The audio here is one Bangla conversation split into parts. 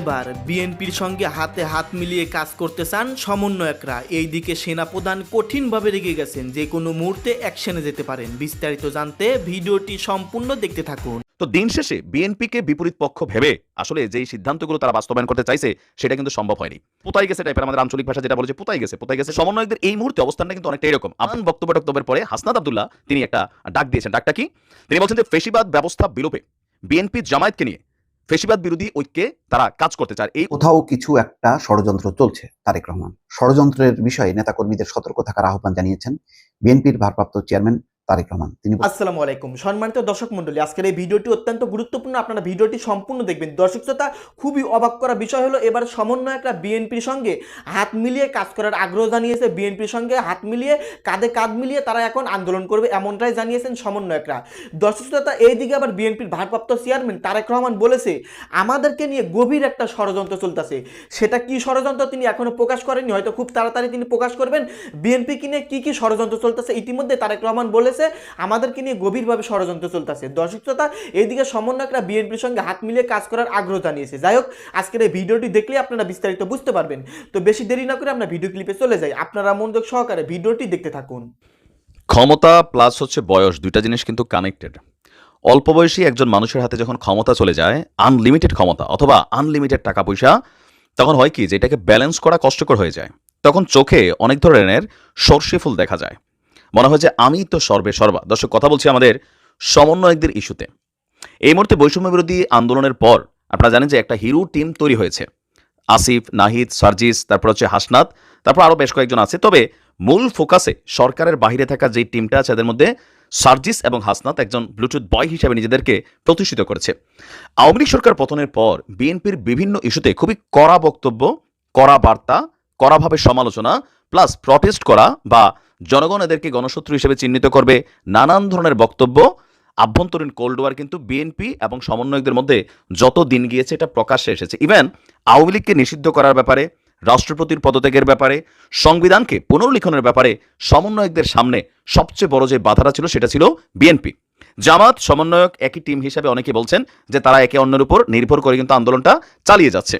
এবার বিএনপির সঙ্গে হাতে হাত মিলিয়ে কাজ করতে চান সমন্বয়করা। এইদিকে সেনাপ্রধান কঠিনভাবে রেগে গেছেন, যে কোনো মুহূর্তে অ্যাকশনে যেতে পারেন। বিস্তারিত জানতে ভিডিওটি সম্পূর্ণ দেখতে থাকুন। তো দিন শেষে বিএনপিকে বিপরীত পক্ষ ভেবে আসলে যেই সিদ্ধান্তগুলো তারা বাস্তবায়ন করতে চাইছে, সেটা কিন্তু সম্ভব হয়নি। পোতাই গেছে টাইপের আমাদের আঞ্চলিক ভাষা যেটা বলে যে পোতাই গেছে পোতাই গেছে। সমন্বয়কদের এই মুহূর্তে অবস্থানটা কিন্তু অনেকটা এরকম। আমান বক্তব্য টক্তব্যের পরে হাসনাত আব্দুল্লাহ, তিনি একটা ডাক দিয়েছেন। ডাকটা কি? তিনি বলছেন যে ফেসিবাদ ব্যবস্থা বিলোপে বিএনপি জামায়াতকে নিয়ে ফেসিবাদ বিরোধী ঐক্যে তারা কাজ করতে চায়। এই কোথাও কিছু একটা ষড়যন্ত্র চলছে, তারেক রহমান। ষড়যন্ত্রের বিষয়ে নেতাকর্মীদের সতর্ক থাকার আহ্বান জানিয়েছেন বিএনপির ভারপ্রাপ্ত চেয়ারম্যান তারেক রহমান, তিনি আসসালামু আলাইকুম। সম্মানিত দর্শক মণ্ডলী, আজকের এই ভিডিওটি অত্যন্ত গুরুত্বপূর্ণ। আপনারা ভিডিওটি সম্পূর্ণ দেখবেন। দর্শক শ্রোতা, খুবই অবাক করা বিষয় হলো, এবার সমন্বয়করা বিএনপির সঙ্গে হাত মিলিয়ে কাজ করার আগ্রহ জানিয়েছে। বিএনপির সঙ্গে হাত মিলিয়ে, কাঁধে কাঁধ মিলিয়ে তারা এখন আন্দোলন করবে এমনটাই জানিয়েছেন সমন্বয়করা। দর্শক শ্রোতা, এইদিকে আবার বিএনপির ভারপ্রাপ্ত চেয়ারম্যান তারেক রহমান বলেছে, আমাদেরকে নিয়ে গভীর একটা ষড়যন্ত্র চলতেছে। সেটা কি ষড়যন্ত্র তিনি এখনও প্রকাশ করেননি? হয়তো খুব তাড়াতাড়ি তিনি প্রকাশ করবেন। বিএনপিকে নিয়ে কি কি ষড়যন্ত্র চলতেছে? ইতিমধ্যে তারেক রহমান বলেছে আমাদেরকে নিয়ে গভীরভাবে ষড়যন্ত্র চলতেছে। দর্শক শ্রোতা, এইদিকে সমন্বয়করা বিএনপির সঙ্গে হাত মিলিয়ে কাজ করার আগ্রহ জানিয়েছে। যাই হোক, আজকের এই ভিডিওটি দেখলে আপনারা বিস্তারিত বুঝতে পারবেন। তো বেশি দেরি না করে আমরা ভিডিও ক্লিপে চলে যাই। আপনারা মনোযোগ সহকারে ভিডিওটি দেখতে থাকুন। ক্ষমতা প্লাস হচ্ছে বয়স, দুইটা জিনিস কিন্তু কানেক্টেড অল্প বয়সী একজন মানুষের হাতে যখন ক্ষমতা চলে যায় আনলিমিটেড ক্ষমতা অথবা আনলিমিটেড টাকা পয়সা তখন হয় কি যে এটাকে ব্যালেন্স করা কষ্টকর হয়ে যায়। তখন চোখে অনেক ধরনের সর্ষে ফুল দেখা যায়। মনে হয় যে আমি তো সর্বে সর্বা। দর্শক, কথা বলছি আমাদের সমন্বয়কদের ইস্যুতে। এই মুহূর্তে বৈষম্য বিরোধী আন্দোলনের পর আপনারা জানেন যে একটা হিরো টিম তৈরি হয়েছে। আসিফ, নাহিদ, সার্জিস, তারপর হচ্ছে হাসনাত, তারপর আরও বেশ কয়েকজন আছে। তবে মূল ফোকাসে সরকারের বাইরে থাকা যে টিমটা আছে, এদের মধ্যে সার্জিস এবং হাসনাত একজন ব্লুটুথ বয় হিসেবে নিজেদেরকে প্রতিষ্ঠিত করেছে। আওয়ামী লীগ সরকার পতনের পর বিএনপির বিভিন্ন ইস্যুতে খুবই কড়া বক্তব্য, কড়া বার্তা, কড়াভাবে সমালোচনা, প্লাস প্রটেস্ট করা বা জনগণ এদেরকে গণশত্রু হিসেবে চিহ্নিত করবে। নানান ধরনের বক্তব্য। আভ্যন্তরীণ কোল্ড ওয়ার কিন্তু বিএনপি এবং সমন্বয়কদের মধ্যে যত দিন গিয়েছে এটা প্রকাশ্যে এসেছে। ইভেন আওয়ামী লীগকে নিষিদ্ধ করার ব্যাপারে, রাষ্ট্রপতির পদত্যাগের ব্যাপারে, সংবিধানকে পুনর্লিখনের ব্যাপারে সমন্বয়কদের সামনে সবচেয়ে বড় যে বাধাটা ছিল সেটা ছিল বিএনপি জামাত, সমন্বয়ক একই টিম হিসেবে অনেকে বলছেন যে তারা একে অন্যের উপর নির্ভর করে কিন্তু আন্দোলনটা চালিয়ে যাচ্ছে।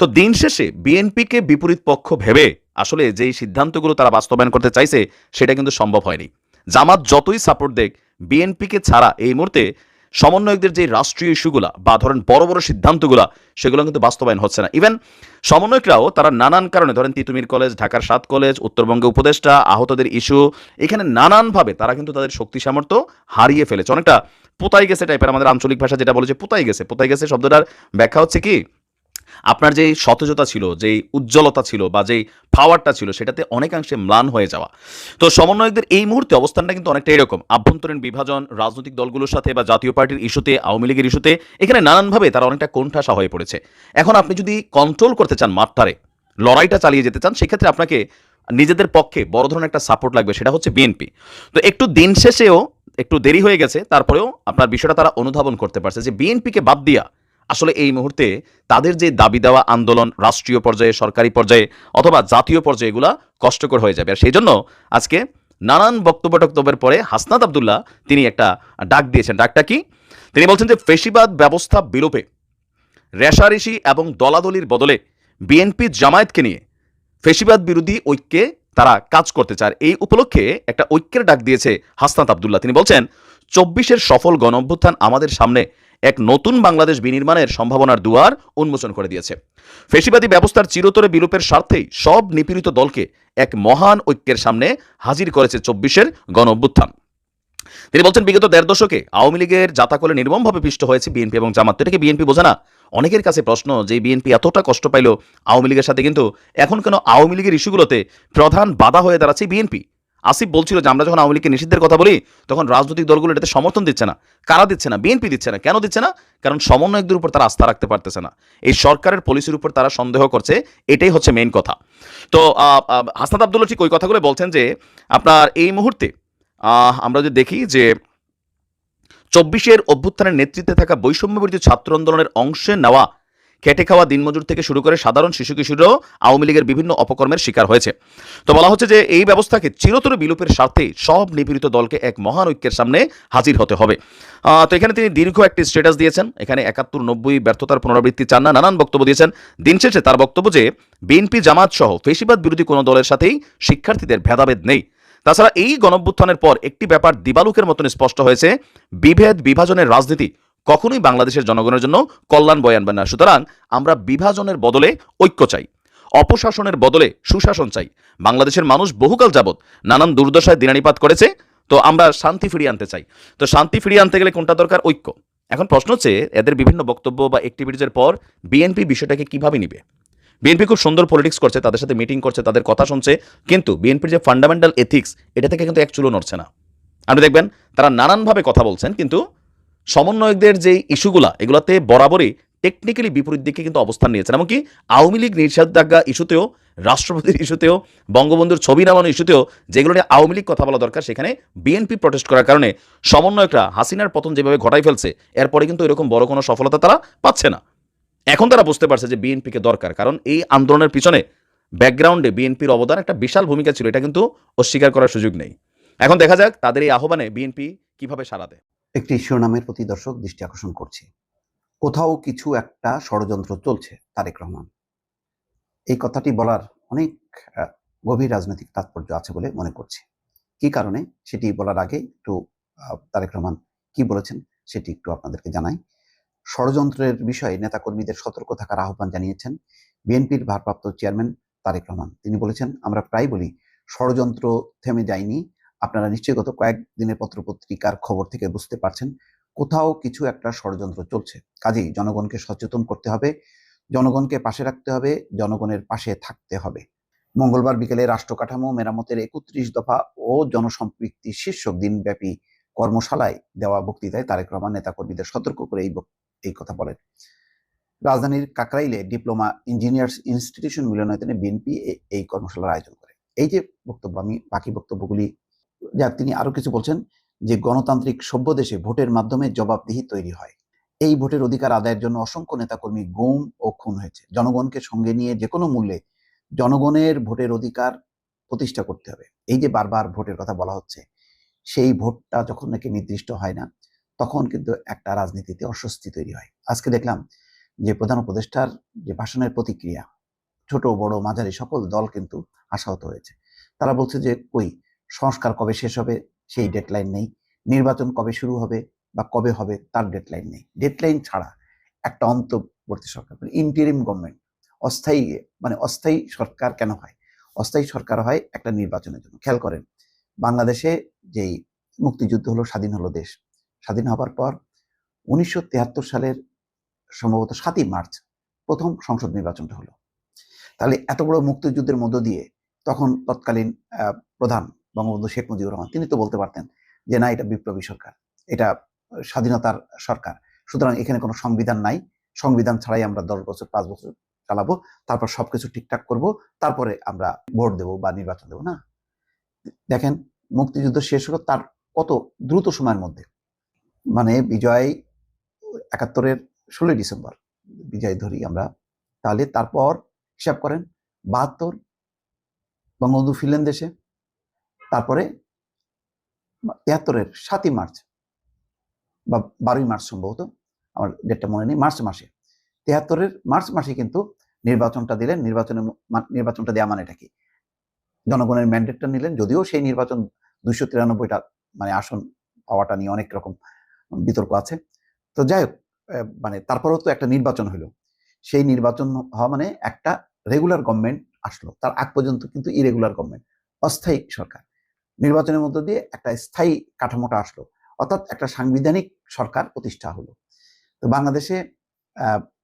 তো দিন শেষে বিএনপিকে বিপরীত পক্ষ ভেবে আসলে যেই সিদ্ধান্তগুলো তারা বাস্তবায়ন করতে চাইছে, সেটা কিন্তু সম্ভব হয়নি। জামাত যতই সাপোর্ট দেখ বিএনপিকে ছাড়া এই মুহূর্তে সমন্বয়কদের যে রাষ্ট্রীয় ইস্যুগুলা বা ধরেন বড় বড় সিদ্ধান্তগুলা, সেগুলো কিন্তু বাস্তবায়ন হচ্ছে না। ইভেন সমন্বয়করাও তারা নানান কারণে, ধরেন তিতুমির কলেজ, ঢাকার সাত কলেজ, উত্তরবঙ্গে উপদেষ্টা, আহতদের ইস্যু, এখানে নানানভাবে তারা কিন্তু তাদের শক্তি সামর্থ্য হারিয়ে ফেলেছে। অনেকটা পোতাই গেছে টাইপের আমাদের আঞ্চলিক ভাষা যেটা বলেছে পোতাই গেছে। পোতাই গেছে শব্দটার ব্যাখ্যা হচ্ছে কি? আপনার যেই সতেজতা ছিল, যেই উজ্জ্বলতা ছিল বা যেই পাওয়ারটা ছিল, সেটাতে অনেকাংশে ম্লান হয়ে যাওয়া। তো সমন্বয়কদের এই মুহূর্তে অবস্থানটা কিন্তু অনেকটা এরকম। আভ্যন্তরীণ বিভাজন, রাজনৈতিক দলগুলোর সাথে বা জাতীয় পার্টির ইস্যুতে, আওয়ামী লীগের ইস্যুতে, এখানে নানানভাবে তারা অনেকটা কোণঠাসা হয়ে পড়েছে। এখন আপনি যদি কন্ট্রোল করতে চান মাঠটারে, লড়াইটা চালিয়ে যেতে চান, সেক্ষেত্রে আপনাকে নিজেদের পক্ষে বড় ধরনের একটা সাপোর্ট লাগবে, সেটা হচ্ছে বিএনপি তো একটু দিন শেষেও, একটু দেরি হয়ে গেছে, তারপরেও আপনার বিষয়টা তারা অনুধাবন করতে পারছে যে বিএনপিকে বাদ দিয়া আসলে এই মুহূর্তে তাদের যে দাবি দেওয়া আন্দোলন, রাষ্ট্রীয় পর্যায়ে, সরকারি পর্যায়ে অথবা জাতীয় পর্যায়ে এগুলা কষ্টকর হয়ে যাবে। আর সেই জন্য আজকে নানান বক্তব্য টক্তব্যের পরে হাসনাত আবদুল্লাহ তিনি একটা ডাক দিয়েছেন। ডাকটা কি? তিনি বলছেন যে ফেসিবাদ ব্যবস্থা বিলোপে রেশারেশি এবং দলাদলির বদলে বিএনপি জামায়াতকে নিয়ে ফেসিবাদ বিরোধী ঐক্যে তারা কাজ করতে চায়। এই উপলক্ষে একটা ঐক্যের ডাক দিয়েছে হাসনাত আবদুল্লাহ। তিনি বলছেন, চব্বিশের সফল গণ অভ্যুত্থান আমাদের সামনে এক নতুন বাংলাদেশ বিনির্মাণের সম্ভাবনার দুয়ার উন্মোচন করে দিয়েছে। ফেসিবাদী ব্যবস্থার চিরতরে বিলোপের স্বার্থেই সব নিপীড়িত দলকে এক মহান ঐক্যের সামনে হাজির করেছে চব্বিশের গণ অভ্যুত্থান তিনি বলছেন, বিগত দেড় দশকে আওয়ামী লীগের জাতাকলে নির্মমভাবে পিষ্ট হয়েছে বিএনপি এবং জামাত। এটাকে বিএনপি বোঝে না? অনেকের কাছে প্রশ্ন যে বিএনপি এতটা কষ্ট পাইল আওয়ামী লীগের সাথে, কিন্তু এখন কেন আওয়ামী লীগের ইস্যুগুলোতে প্রধান বাধা হয়ে দাঁড়াচ্ছে বিএনপি? আসিফ বলছিল যে আমরা যখন আওয়ামী লীগকে নিষিদ্ধের কথা বলি, তখন রাজনৈতিক দলগুলো এটাতে সমর্থন দিচ্ছে না। কারা দিচ্ছে না? বিএনপি দিচ্ছে না। কেন দিচ্ছে না? কারণ সমন্বয়কদের উপর তারা আস্থা রাখতে পারতেছে না। এই সরকারের পলিসির উপর তারা সন্দেহ করছে। এটাই হচ্ছে মেইন কথা। তো হাসনাত আবদুল্লা ঠিক ওই কথাগুলো বলছেন যে, আপনার এই মুহূর্তে আমরা যদি দেখি যে, চব্বিশের অভ্যুত্থানের নেতৃত্বে থাকা বৈষম্য বিরোধী ছাত্র আন্দোলনের অংশে নেওয়া খেটে খাওয়া দিনমজুর থেকে শুরু করে সাধারণ শিশু কিশোররাও আওয়ামী লীগের বিভিন্ন অপকর্মের শিকার হয়েছে। তো বলা হচ্ছে যে এই ব্যবস্থাকে চিরতরে বিলোপের স্বার্থে সব নিপীড়িত দলকে এক মহান ঐক্যের সামনে হাজির হতে হবে। তো এখানে তিনি দীর্ঘ একটি স্ট্যাটাস দিয়েছেন। এখানে একাত্তর, নব্বই ব্যর্থতার পুনরাবৃত্তি চান না। নানান বক্তব্য দিয়েছেন। দিন শেষে তার বক্তব্য যে, বিএনপি জামাত সহ ফেসিবাদ বিরোধী কোনো দলের সাথেই শিক্ষার্থীদের ভেদাভেদ নেই। তাছাড়া এই গণভ্যুত্থানের পর একটি ব্যাপার দিবালুকের মতন স্পষ্ট হয়েছে। বিভেদ, বিভাজনের রাজনীতি কখনোই বাংলাদেশের জনগণের জন্য কল্যাণ বয়ে আনবে না। সুতরাং আমরা বিভাজনের বদলে ঐক্য চাই, অপশাসনের বদলে সুশাসন চাই। বাংলাদেশের মানুষ বহুকাল যাবৎ নানান দুর্দশায় দিনানিপাত করেছে, তো আমরা শান্তি ফিরিয়ে আনতে চাই। তো শান্তি ফিরিয়ে আনতে গেলে কোনটা দরকার? ঐক্য। এখন প্রশ্ন হচ্ছে, এদের বিভিন্ন বক্তব্য বা অ্যাক্টিভিটিজের পর বিএনপি বিষয়টাকে কীভাবে নিবে? বিএনপি খুব সুন্দর পলিটিক্স করছে, তাদের সাথে মিটিং করছে, তাদের কথা শুনছে, কিন্তু বিএনপির যে ফান্ডামেন্টাল এথিক্স এটা থেকে কিন্তু এক চুলো নড়ছে না। আপনি দেখবেন, তারা নানানভাবে কথা বলছেন, কিন্তু সমন্বয়কদের যে ইস্যুগুলা, এগুলাতে বরাবরই টেকনিক্যালি বিপরীত দিকে কিন্তু অবস্থান নিয়েছেন। এমনকি আওয়ামী লীগ নিষেধাজ্ঞা ইস্যুতেও, রাষ্ট্রপতির ইস্যুতেও, বঙ্গবন্ধুর ছবি নামানো ইস্যুতেও যেগুলো নিয়ে আওয়ামী লীগ কথা বলা দরকার, সেখানে বিএনপি প্রটেস্ট করার কারণে সমন্বয়করা হাসিনার পতন যেভাবে ঘটাই ফেলছে, এরপরে কিন্তু এরকম বড় কোনো সফলতা তারা পাচ্ছে না। এখন তারা বুঝতে পারছে যে বিএনপিকে দরকার, কারণ এই আন্দোলনের পিছনে ব্যাকগ্রাউন্ডে বিএনপির অবদান একটা বিশাল ভূমিকা ছিল, এটা কিন্তু অস্বীকার করার সুযোগ নেই। এখন দেখা যাক তাদের এই আহ্বানে বিএনপি কীভাবে সাড়া দেয়। একটি শিরোনামের প্রতি দর্শক দৃষ্টি আকর্ষণ করছি। কোথাও কিছু একটা ষড়যন্ত্র চলছে, তারেক রহমান। এই কথাটি বলার অনেক গভীর রাজনৈতিক তাৎপর্য আছে বলে মনে করছি। কি কারণে? সেটি বলার আগে একটু তারেক রহমান কি বলেছেন সেটি একটু আপনাদেরকে জানাই। ষড়যন্ত্রের বিষয়ে নেতাকর্মীদের সতর্ক থাকার আহ্বান জানিয়েছেন বিএনপির ভারপ্রাপ্ত চেয়ারম্যান তারেক রহমান। তিনি বলেছেন, আমরা প্রায় বলি, ষড়যন্ত্র থেমে যায়নি আপনারা নিশ্চয়ই গত কয়েকদিনের পত্রপত্রিকার খবর থেকে বুঝতে পারছেন কোথাও কিছু একটা ষড়যন্ত্র চলছে। কাজেই জনগণকে সচেতন করতে হবে, জনগণকে পাশে রাখতে হবে, জনগণের পাশে থাকতে হবে। মঙ্গলবার বিকেলে রাষ্ট্র কাঠামো মেরামতের একত্রিশ দফা ও জনসম্পৃক্তি শীর্ষক দিনব্যাপী কর্মশালায় দেওয়া বক্তৃতায় তারেক রহমান নেতাকর্মীদের সতর্ক করে এই এই কথা বলেন। রাজধানীর কাকরাইলে ডিপ্লোমা ইঞ্জিনিয়ার্স ইনস্টিটিউশন মিলনায়তনে বিএনপি এই কর্মশালার আয়োজন করে। এই যে বক্তব্য, আমি বাকি বক্তব্যগুলি যাক তিনি আরও কিছু বলছেন যে গণতান্ত্রিক সভ্য দেশে ভোটের মাধ্যমে জবাবদিহি তৈরি হয়। এই ভোটের অধিকার আদায়ের জন্য অসংখ্য নেতাকর্মী গুম ও খুন হয়েছে। জনগণকে সঙ্গে নিয়ে যে কোনো মূল্যে জনগণের ভোটের অধিকার প্রতিষ্ঠা করতে হবে। এই যে বারবার ভোটের কথা বলা হচ্ছে, সেই ভোটটা যখন নাকি নির্দিষ্ট হয় না, তখন কিন্তু একটা রাজনীতিতে অস্বস্তি তৈরি হয়। আজকে দেখলাম যে প্রধান উপদেষ্টার যে ভাষণের প্রতিক্রিয়া, ছোট, বড়, মাঝারি সকল দল কিন্তু আশাহত হয়েছে। তারা বলছে যে, কই সংস্কার কবে শেষ হবে, সেই ডেডলাইন নেই। নির্বাচন কবে শুরু হবে বা কবে হবে, তার ডেডলাইন নেই। ডেডলাইন ছাড়া একটা অন্তর্বর্তী সরকার মানে ইন্টারিম গভর্নমেন্ট অস্থায়ী মানে অস্থায়ী সরকার কেন হয়? অস্থায়ী সরকার হয় একটা নির্বাচনের জন্য। খেয়াল করেন, বাংলাদেশে যেই মুক্তিযুদ্ধ হলো, স্বাধীন হলো দেশ। স্বাধীন হবার পর উনিশশো তিয়াত্তর সালের সম্ভবত সাতই মার্চ প্রথম সংসদ নির্বাচনটা হলো। তাহলে এত বড় মুক্তিযুদ্ধের মধ্য দিয়ে তখন তৎকালীন প্রধান বঙ্গবন্ধু শেখ মুজিবুর রহমান। তিনি তো বলতে পারতেন যে, না, এটা বিপ্লবী সরকার। এটা স্বাধীনতার সরকার। সুতরাং এখানে কোনো সংবিধান নাই। সংবিধান ছাড়াই আমরা দশ বছর, পাঁচ বছর চালাবো। তারপর সবকিছু ঠিকঠাক করব। তারপরে আমরা ভোট দেব বা নির্বাচন দেব। না। দেখেন, মুক্তিযুদ্ধ শেষ হলো তার কত দ্রুত সময়ের মধ্যে। মানে বিজয় একাত্তরের ষোলোই ডিসেম্বর। বিজয় ধরি আমরা। তাহলে তারপর হিসাব করেন, বাহাত্তর বঙ্গবন্ধু ফিরলেন দেশে। তারপরে তিয়াত্তরের সাতই মার্চ বা বারোই মার্চ সম্ভবত, আমার ডেটটা মনে নেই, মার্চ মাসে। তিয়াত্তরের মার্চ মাসে কিন্তু নির্বাচনটা দিলেন, নির্বাচনের নির্বাচনটা দেওয়া মানেটা কি? জনগণের ম্যান্ডেটটা নিলেন, যদিও সেই নির্বাচন দুইশো তিরানব্বইটা মানে আসন পাওয়াটা নিয়ে অনেক রকম বিতর্ক আছে। তো যাই হোক মানে তারপরেও তো একটা নির্বাচন হলো সেই নির্বাচন হওয়া মানে একটা রেগুলার গভর্নমেন্ট আসলো। তার আগ পর্যন্ত কিন্তু ইরেগুলার গভর্নমেন্ট অস্থায়ী সরকার। নির্বাচনের মধ্য দিয়ে একটা স্থায়ী কাঠামোটা আসলো। অর্থাৎ একটা সাংবিধানিক সরকার প্রতিষ্ঠা হলো। তো বাংলাদেশে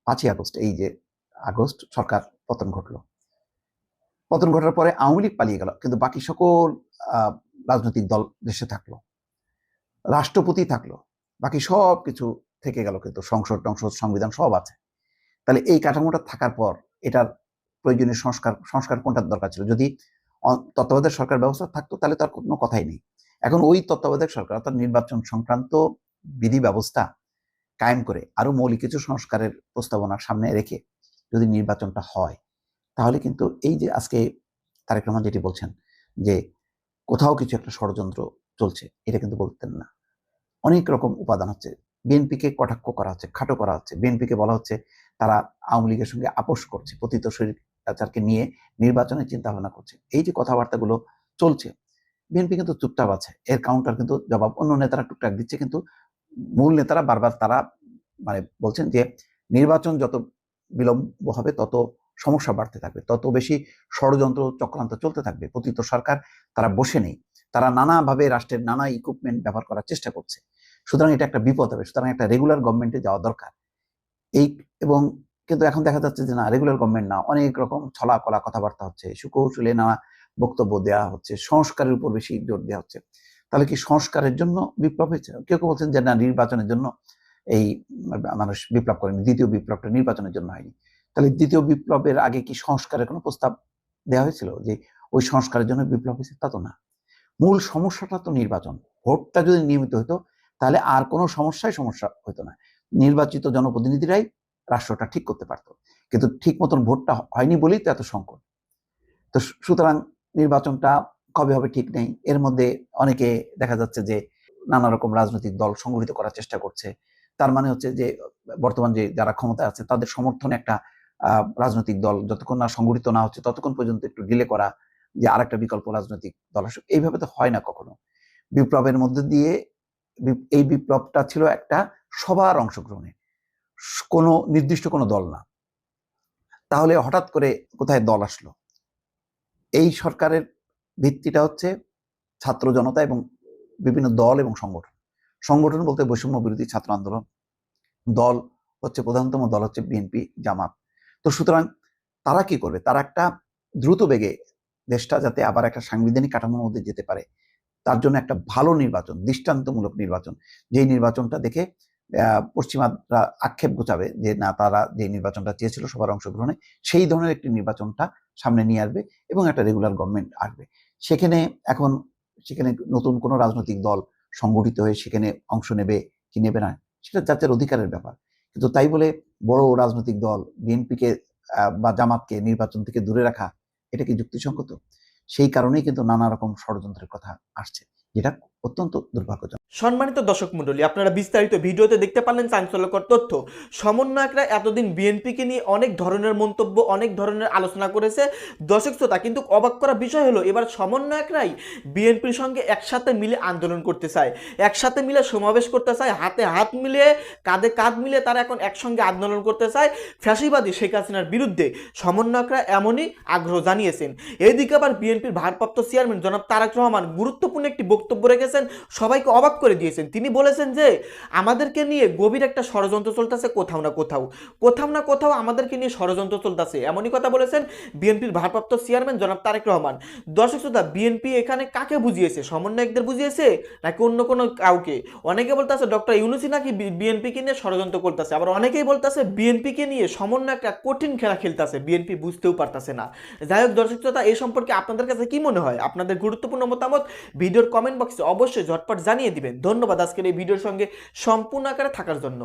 পাঁচই আগস্ট, এই যে আগস্ট সরকার পতন ঘটলো। পতন ঘটার পরে আওয়ামী লীগ পালিয়ে গেল, কিন্তু বাকি সকল রাজনৈতিক দল দেশে থাকল। রাষ্ট্রপতি থাকল, বাকি সব কিছু থেকে গেল কিন্তু সংসদ টংসদ সংবিধান সব আছে। তাহলে এই কাঠামোটা থাকার পর এটার প্রয়োজনীয় সংস্কার সংস্কার কোনটার দরকার ছিল? যদি তত্ত্বাবধায়ক সরকার ব্যবস্থা থাকতো, তাহলে তার কোনো কথাই নেই। এখন ওই তত্ত্বাবধায়ক সরকার, অর্থাৎ নির্বাচন সংক্রান্ত বিধি ব্যবস্থা কায়েম করে আরও মৌলিক কিছু সংস্কারের প্রস্তাবনার সামনে রেখে যদি নির্বাচনটা হয়, তাহলে কিন্তু এই যে আজকে তারেক রহমান যেটি বলছেন যে কোথাও কিছু একটা ষড়যন্ত্র চলছে, এটা কিন্তু বলতেন না। অনেক রকম উপাদান হচ্ছে বিএনপিকে কটাক্ষ করা হচ্ছে, খাটো করা হচ্ছে, বিএনপিকে বলা হচ্ছে তারা আওয়ামী লীগের সঙ্গে আপোষ করছে, পতিত শরীরকে নিয়ে নির্বাচনের চিন্তা ভাবনা করছে। এই যে কথাবার্তাগুলো চলছে, বিএনপি কিন্তু চুপচাপ আছে। এর কাউন্টার কিন্তু জবাব অন্য নেতারা টুকটাক দিচ্ছে, কিন্তু মূল নেতারা বারবার তারা মানে বলছেন যে, নির্বাচন যত বিলম্ব হবে, তত সমস্যা বাড়তে থাকবে, তত বেশি ষড়যন্ত্র চক্রান্ত চলতে থাকবে। পতিত সরকার তারা বসে নেই। তারা নানাভাবে রাষ্ট্রের নানা ইকুইপমেন্ট ব্যবহার করার চেষ্টা করছে। সুতরাং এটা একটা বিপদ হবে, সুতরাং একটা রেগুলার গভর্নমেন্টে যাওয়া দরকার। এই এবং কিন্তু এখন দেখা যাচ্ছে যে, না রেগুলার গভর্নমেন্ট না, অনেক রকম ছলা কলা কথাবার্তা হচ্ছে, সুকৌশলে নানা বক্তব্য দেওয়া হচ্ছে, সংস্কারের উপর বেশি জোর দেওয়া হচ্ছে। তাহলে কি সংস্কারের জন্য বিপ্লব হয়েছে? কেউ কেউ বলছেন যে, না, নির্বাচনের জন্য এই মানুষ বিপ্লব করেনি, দ্বিতীয় বিপ্লবটা নির্বাচনের জন্য হয়নি। তাহলে দ্বিতীয় বিপ্লবের আগে কি সংস্কারের কোনো প্রস্তাব দেওয়া হয়েছিল? যে, ওই সংস্কারের জন্য বিপ্লব হয়েছে? তা তো না। মূল সমস্যাটা তো নির্বাচন। ভোটটা যদি নিয়মিত হতো তাহলে আর কোনো সমস্যাই সমস্যা হতো না। নির্বাচিত জনপ্রতিনিধিরাই রাষ্ট্রটা ঠিক করতে পারতো। কিন্তু ঠিক মতন ভোটটা হয়নি বলেই তো এত সংকট। তো সুতরাং নির্বাচনটা কবে হবে ঠিক নেই। এর মধ্যে অনেকে দেখা যাচ্ছে যে নানা রকম রাজনৈতিক দল সংগঠিত করার চেষ্টা করছে। তার মানে হচ্ছে যে বর্তমান যে যারা ক্ষমতায় আছে তাদের সমর্থনে একটা রাজনৈতিক দল যতক্ষণ না সংগঠিত না হচ্ছে ততক্ষণ পর্যন্ত একটু ডিলে করা যে আরেকটা বিকল্প রাজনৈতিক দল এইভাবে তো হয় না কখনো। বিপ্লবের মধ্যে দিয়ে এই বিপ্লবটা ছিল একটা সবার অংশগ্রহণে। কোনো নির্দিষ্ট কোনো দল না। তাহলে হঠাৎ করে কোথায় দল আসলো? এই সরকারের ভিত্তিটা হচ্ছে ছাত্র জনতা এবং বিভিন্ন দল এবং সংগঠন। সংগঠন বলতে বৈষম্য বিরোধী ছাত্র আন্দোলন। দল হচ্ছে প্রধানতম, দল হচ্ছে বিএনপি, জামাত। তো সুতরাং তারা কি করবে? তারা একটা দ্রুত বেগে দেশটা যাতে আবার একটা সাংবিধানিক কাঠামোর মধ্যে যেতে পারে। তার জন্য একটা ভালো নির্বাচন, দৃষ্টান্তমূলক নির্বাচন। যেই নির্বাচনটা দেখে পশ্চিমারা আক্ষেপ গোছাবে যে না, তারা যে নির্বাচনটা চেয়েছিল সবার অংশগ্রহণে, সেই ধরনের একটি নির্বাচনটা সামনে নিয়ে আসবে এবং একটা রেগুলার গভর্নমেন্ট আসবে। সেখানে এখন, সেখানে নতুন কোনো রাজনৈতিক দল সংগঠিত হয়ে সেখানে অংশ নেবে কি নেবে না, সেটা যার অধিকারের ব্যাপার। কিন্তু তাই বলে বড় রাজনৈতিক দল বিএনপিকে বা জামাতকে নির্বাচন থেকে দূরে রাখা, এটা কি যুক্তিসঙ্গত? সেই কারণেই কিন্তু নানা রকম ষড়যন্ত্রের কথা আসছে, যেটা অত্যন্ত দুর্ভাগ্যজনক। সম্মানিত দর্শক মণ্ডলী, আপনারা বিস্তারিত ভিডিওতে দেখতে পারলেন চাঞ্চল্যকর তথ্য। সমন্বয়করা এতদিন বিএনপিকে নিয়ে অনেক ধরনের মন্তব্য, অনেক ধরনের আলোচনা করেছে। দর্শক শ্রোতা, কিন্তু অবাক করা বিষয় হলো, এবার সমন্বয়করাই বিএনপির সঙ্গে একসাথে মিলে আন্দোলন করতে চায়। একসাথে মিলে সমাবেশ করতে চায়, হাতে হাত মিলিয়ে, কাঁধে কাঁধ মিলে তারা এখন একসঙ্গে আন্দোলন করতে চায়। ফ্যাসিবাদী শেখ হাসিনার বিরুদ্ধে সমন্বয়করা এমনই আগ্রহ জানিয়েছেন। এদিকে আবার বিএনপির ভারপ্রাপ্ত চেয়ারম্যান জনাব তারাক রহমান গুরুত্বপূর্ণ একটি বক্তব্য রেখেছেন সবাইকে অবাক করে দিয়েছেন। তিনি বলেছেন যে, আমাদেরকে নিয়ে গভীর একটা ষড়যন্ত্র চলতেছে কোথাও না কোথাও। কোথাও না কোথাও আমাদেরকে নিয়ে ষড়যন্ত্র চলতেছে। এমনই কথা বলেছেন বিএনপির ভারপ্রাপ্ত চেয়ারম্যান জনাব তারেক রহমান। দর্শক শ্রোতা, বিএনপি এখানে কাকে বুঝিয়েছে? সমন্বয়কদের বুঝিয়েছে নাকি অন্য কোনো কাউকে? অনেকে বলতেছে, ডক্টর ইউনুসি নাকি বিএনপিকে নিয়ে ষড়যন্ত্র করতেছে। আবার অনেকেই বলতেছে, বিএনপিকে নিয়ে সমন্বয় একটা কঠিন খেলা খেলতেছে। বিএনপি বুঝতেও পারতেছে না। যাই হোক, দর্শক শ্রোতা এই সম্পর্কে আপনাদের কাছে কি মনে হয়? আপনাদের গুরুত্বপূর্ণ মতামত ভিডিওর কমেন্ট বক্সে অবশ্যই ঝটপট জানিয়ে দিবেন। ধন্যবাদ আজকের এই ভিডিওর সঙ্গে সম্পূর্ণ আকারে থাকার জন্য।